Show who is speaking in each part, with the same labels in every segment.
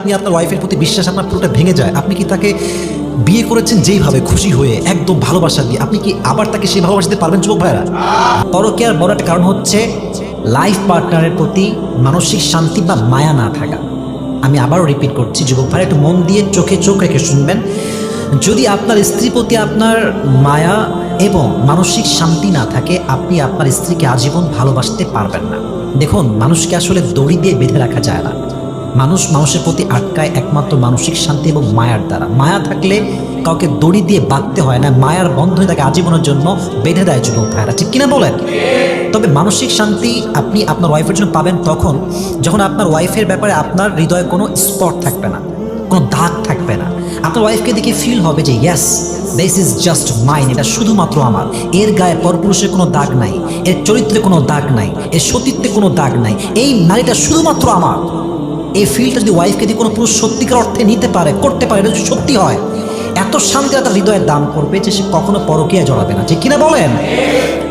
Speaker 1: আপনি আপনার ওয়াইফের প্রতি বিশ্বাস আপনার পুরোটা ভেঙে যায়। আপনি কি তাকে বিয়ে করেছেন যেইভাবে? খুশি হয়ে, একদম ভালোবাসা দিয়ে। আপনি কি আবার তাকে সেই ভালোবাসতে পারবেন, যুবক ভাইরা পরকীয়ার বড় একটা কারণ হচ্ছে লাইফ পার্টনারের প্রতি মানসিক শান্তি বা মায়া না থাকা। আমি আবারও রিপিট করছি, যুবক ভাইরা একটু মন দিয়ে চোখে চোখ রেখে শুনবেন। যদি আপনার স্ত্রীর প্রতি আপনার মায়া এবং মানসিক শান্তি না থাকে, আপনি আপনার স্ত্রীকে আজীবন ভালোবাসতে পারবেন না। দেখুন, মানুষকে আসলে দড়ি দিয়ে বেঁধে রাখা যায় না। মানুষ মানুষের প্রতি আটকায় একমাত্র মানসিক শান্তি এবং মায়ার দ্বারা। মায়া থাকলে কাউকে দড়ি দিয়ে বাঁধতে হয় না, মায়ার বন্ধনে তাকে আজীবনের জন্য বেঁধে দেয় যুবক ভাইরা ঠিক কিনা বলেন? তবে মানসিক শান্তি আপনি আপনার ওয়াইফের জন্য পাবেন তখন যখন আপনার ওয়াইফের ব্যাপারে আপনার হৃদয়ে কোনো স্পট থাকবে না, কোনো দাগ থাকবে না। আপনার ওয়াইফকে দেখে ফিল হবে যে yes this is just mine এটা শুধুমাত্র আমার। এর গায়ে পরপুরুষের কোনো দাগ নাই, এর চরিত্রে কোনো দাগ নাই, এর সতীত্বে কোনো দাগ নাই। এই নারীটা শুধুমাত্র আমার। এই ফিলটা যদি ওয়াইফকে দিয়ে কোনো পুরুষ সত্যিকার অর্থে নিতে পারে, করতে পারে, এটা যদি সত্যি হয়, এত শান্তি তার হৃদয়ের দাম করবে যে সে কখনো পরকীয়া জড়াবে না। ঠিক কিনা বলেন?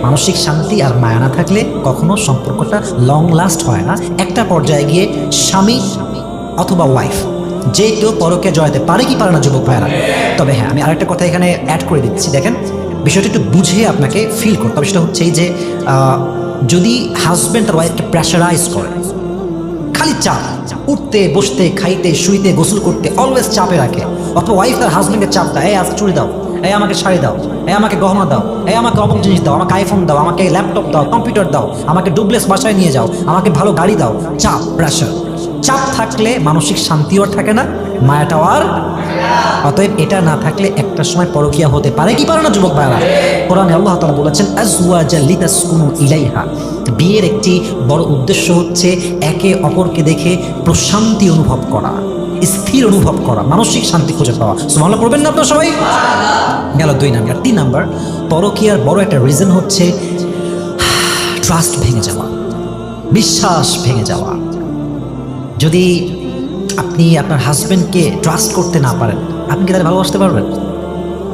Speaker 1: মানসিক শান্তি আর মায়া না থাকলে কখনো সম্পর্কটা লং লাস্ট হয় না। একটা পর্যায়ে গিয়ে স্বামী অথবা ওয়াইফ যে কেউ পরকে জড়াতে পারে কি পারে না যুবক ভাইরা তবে হ্যাঁ আমি আরেকটা কথা এখানে অ্যাড করে দিচ্ছি। দেখেন, বিষয়টা একটু বুঝে আপনাকে ফিল করতে হবে। সেটা হচ্ছে এই যে যদি হাজব্যান্ড তার ওয়াইফকে প্রেশারাইজ করে খালি চাপ। উঠতে, বসতে, খাইতে, শুইতে, গোসল করতে অলওয়েজ চাপে রাখে। অথবা ওয়াইফ তার হাজব্যান্ডকে চাপ দেয়, এই আজকে চুরি দাও, এই, আমাকে শাড়ি দাও, এই, আমাকে গহনা দাও, এই, আমাকে অমুক জিনিস দাও, আমাকে আইফোন দাও, আমাকে ল্যাপটপ দাও কম্পিউটার দাও, আমাকে ডুবলেস বাসায় নিয়ে যাও, আমাকে ভালো গাড়ি দাও। চাপ প্রেশার চাপ থাকলে মানসিক শান্তিও থাকে না, মায়াটাও আর অতএব এটা না থাকলে একটা সময় পরকিয়া হতে পারে। কি পারে না, যুবক ভাইরা কোরআনে আল্লাহ তাআলা বলেছেন, আজওয়াজা লিতাসকুনু ইলাইহা। বিয়ের একটি বড় উদ্দেশ্য হচ্ছে একে অপরকে দেখে প্রশান্তি অনুভব করা, স্থির অনুভব করা, মানসিক শান্তি খুঁজে পাওয়া। সুবহানাল্লাহ, পড়বেন না আপনারা সবাই? গেল দুই নাম্বার। তিন নাম্বার, পরকিয়ার বড় একটা রিজন হচ্ছে ট্রাস্ট ভেঙে যাওয়া, বিশ্বাস ভেঙে যাওয়া। যদি আপনি আপনার হাজব্যান্ডকে ট্রাস্ট করতে না পারেন আপনি কি তাদের ভালোবাসতে পারবেন?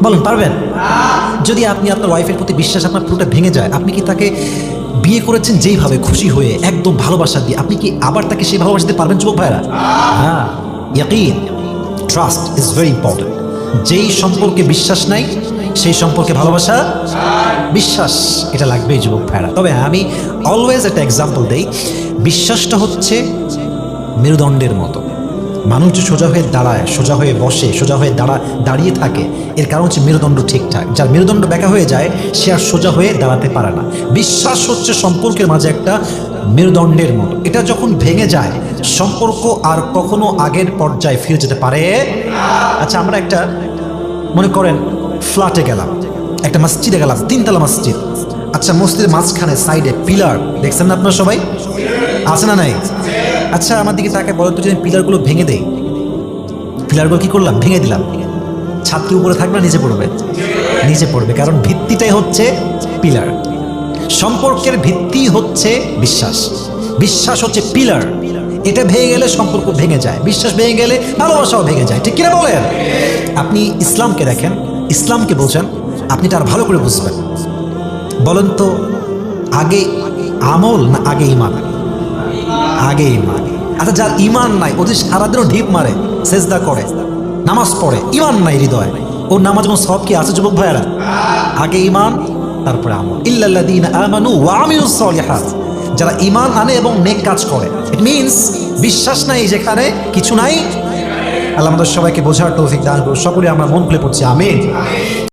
Speaker 1: বলুন, পারবেন? যদি আপনি আপনার ওয়াইফের প্রতি বিশ্বাস আপনার পুরোটা ভেঙে যায়, আপনি কি তাকে বিয়ে করেছেন যেইভাবে, খুশি হয়ে, একদম ভালোবাসা দিয়ে, আপনি কি আবার তাকে সেই ভালোবাসতে পারবেন, যুবক ভাইরা হ্যাঁ ইয়াকিন ট্রাস্ট ইজ ভেরি ইম্পর্টেন্ট যেই সম্পর্কে বিশ্বাস নাই, সেই সম্পর্কে ভালোবাসা, বিশ্বাস, এটা লাগবেই, যুবক ভাইরা তবে আমি অলওয়েজ একটা এক্সাম্পল দেই, বিশ্বাসটা হচ্ছে মেরুদণ্ডের মতো। মানুষ যে সোজা হয়ে দাঁড়ায়, সোজা হয়ে বসে, সোজা হয়ে দাঁড়া, দাঁড়িয়ে থাকে, এর কারণ হচ্ছে মেরুদণ্ড ঠিকঠাক যার মেরুদণ্ড ব্যাকা হয়ে যায়, সে আর সোজা হয়ে দাঁড়াতে পারে না। বিশ্বাস হচ্ছে সম্পর্কের মাঝে একটা মেরুদণ্ডের মতো। এটা যখন ভেঙে যায়, সম্পর্ক আর কখনো আগের পর্যায়ে ফিরে যেতে পারে আচ্ছা আমরা একটা, মনে করেন, ফ্ল্যাটে গেলাম, একটা মসজিদে গেলাম, তিনতলা মসজিদ। আচ্ছা মসজিদের মাঝখানে, সাইডে, পিলার, দেখছেন না আপনার সবাই? আছে না নাই? আচ্ছা আমার দিকে তাকে বলো তো যদি পিলারগুলো ভেঙে দেই। পিলারগুলো কি করলাম? ভেঙে দিলাম। ছাত্র উপরে থাকবে, নিচে পড়বে। নিচে পড়বে, কারণ ভিত্তিটাই হচ্ছে পিলার। সম্পর্কের ভিত্তি হচ্ছে বিশ্বাস। বিশ্বাস হচ্ছে পিলার। এটা ভেঙে গেলে সম্পর্ক ভেঙে যায়। বিশ্বাস ভেঙে গেলে ভালোবাসাও ভেঙে যায়। ঠিক কিনা বলেন? আপনি ইসলামকে দেখেন, ইসলামকে বোঝেন, আপনি তার ভালো করে বুঝবেন। বলেন তো, আগে আমল না আগে ইমান আগে ইমান আচ্ছা যার ইমান নাই ওদের সারাদিনও ঢিপ মারে, সেজদা করে, নামাজ পড়ে ইমান নাই হৃদয়, ওর নামাজ কোনো সব কি আছে, যুবক ভাইয়েরা? আগে ইমান তারপরে আমল। যারা ইমান আনে এবং নেক কাজ করে ইট মিন্স বিশ্বাস নাই যেখানে কিছু নাই। আল্লাহ আমাদের সবাইকে বোঝার তৌফিক দান করুন সকলে আমরা মন খুলে পড়ছি, আমিন।